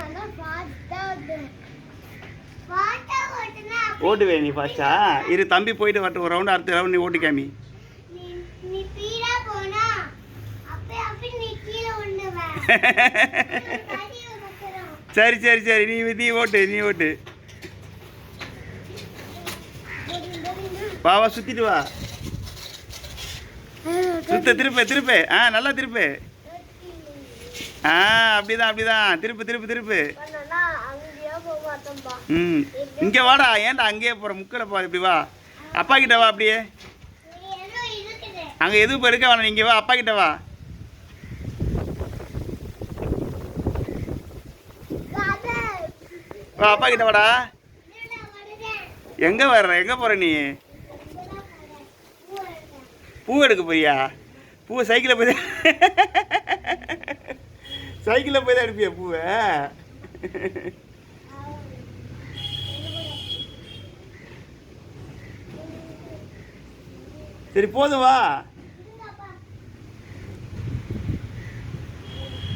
நல்லா ஃபாஸ்டா ஃபாஸ்டா ஓட்டுனா நீ ஃபர்ஸ்டா இரு தம்பி போயிட்டு வரட்டும். ஒரு ரவுண்டு அடுத்த ரவுண்ட் நீ ஓட்டு காமி. நீ நீ ஸ்பீடா போனா அப்பே அப்பே நீ கீழே விழுந்துவ கடி உனக்குறோம் சரி சரி சரி. நீ நீ ஓட்டு நீ ஓட்டு. வா வா சுத்திட்டு வா. சுத்த திருப்பு திருப்பு. ஆ நல்லா திருப்பு. ஆ அப்படிதான் அப்படிதான். திருப்பு திருப்பு திருப்பு. ம் இங்கே வாடா. ஏன்டா அங்கேயே போகிற முக்கில் போ இப்படி வா. அப்பா கிட்ட வா அப்படியே. அங்கே எதுவும் இப்போ இருக்க வேணாம். நீங்கள் வா அப்பா கிட்ட வா. வா அப்பா கிட்ட வாடா. எங்கே வர்ற? எங்கே போகிற நீ? பூ பூ எடுக்க போறியா? பூவை சைக்கிளில் போய் சைக்கிளில் போய் தான் எடுப்பியா பூவை? சரி போதும் வா.